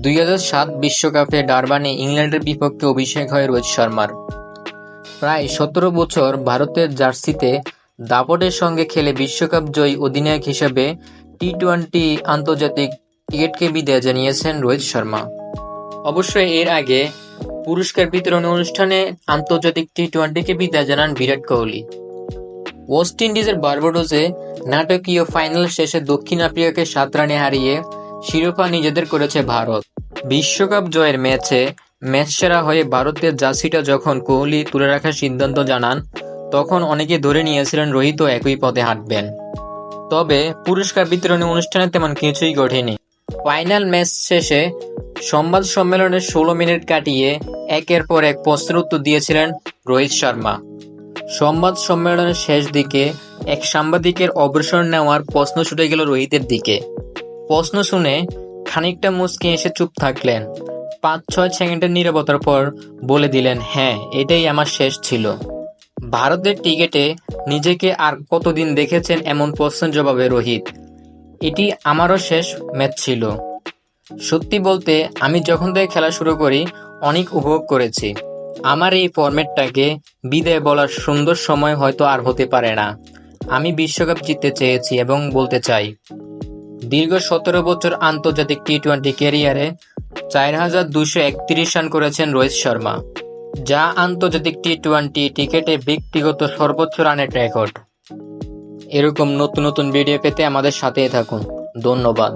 দুই সাত বিশ্বকাপে ডারবানে ইংল্যান্ডের বিপক্ষে অভিষেক হয় রোহিত শর্মার। প্রায় সতেরো বছর ভারতের জার্সিতে দাপটের সঙ্গে খেলে বিশ্বকাপ জয়ী অধিনায়ক হিসেবে টি টোয়েন্টি আন্তর্জাতিক ক্রিকেটকে বিদায় জানিয়েছেন রোহিত শর্মা। অবশ্যই এর আগে পুরস্কার বিতরণ অনুষ্ঠানে আন্তর্জাতিক টি টোয়েন্টিকে বিদায় জানান বিরাট কোহলি। ওয়েস্ট ইন্ডিজের বার্বাডোসে নাটকীয় ফাইনাল শেষে দক্ষিণ আফ্রিকাকে সাত রানে হারিয়ে শিরোপা নিজেদের করেছে ভারত। বিশ্বকাপ জয়ের ম্যাচে ম্যাচ সেরা হয়ে ভারতের জার্সিটা যখন কোহলি তুলে রাখার সিদ্ধান্ত জানান, তখন অনেকে ধরে নিয়েছিলেন রোহিতও একই পথে হাঁটবেন। তবে পুরস্কার বিতরণী অনুষ্ঠানে তেমন কিছুই ঘটেনি। ফাইনাল ম্যাচ শেষে সংবাদ সম্মেলনে ষোলো মিনিট কাটিয়ে একের পর এক প্রশ্নের উত্তর দিয়েছিলেন রোহিত শর্মা। সংবাদ সম্মেলনের শেষ দিকে এক সাংবাদিকের অবসর নেওয়ার প্রশ্ন ছুটে গেল রোহিতের দিকে। প্রশ্ন শুনে খানিকটা মুচকি এসে চুপ থাকলেন। পাঁচ ছয় সেকেন্ডের নীরবতার পর বলে দিলেন হ্যাঁ এটাই আমার শেষ ছিল। ভারতের টিকেটে নিজেকে আর কতদিন দেখেছেন এমন প্রশ্নের জবাবে রোহিত, এটি আমারও শেষ ম্যাচ ছিল। সত্যি বলতে, আমি যখন থেকে খেলা শুরু করি, অনেক উপভোগ করেছি। আমার এই ফরম্যাটটাকে বিদায় বলার সুন্দর সময় হয়তো আর হতে পারে না। আমি বিশ্বকাপ জিততে চেয়েছি এবং বলতে চাই দীর্ঘ সতেরো বছর আন্তর্জাতিক টি টোয়েন্টি ক্যারিয়ারে চার হাজার দুশো একত্রিশ রান করেছেন রোহিত শর্মা, যা আন্তর্জাতিক টি টোয়েন্টি টিকেটে ব্যক্তিগত সর্বোচ্চ রানের রেকর্ড। এরকম নতুন নতুন ভিডিও পেতে আমাদের সাথেই থাকুন। ধন্যবাদ।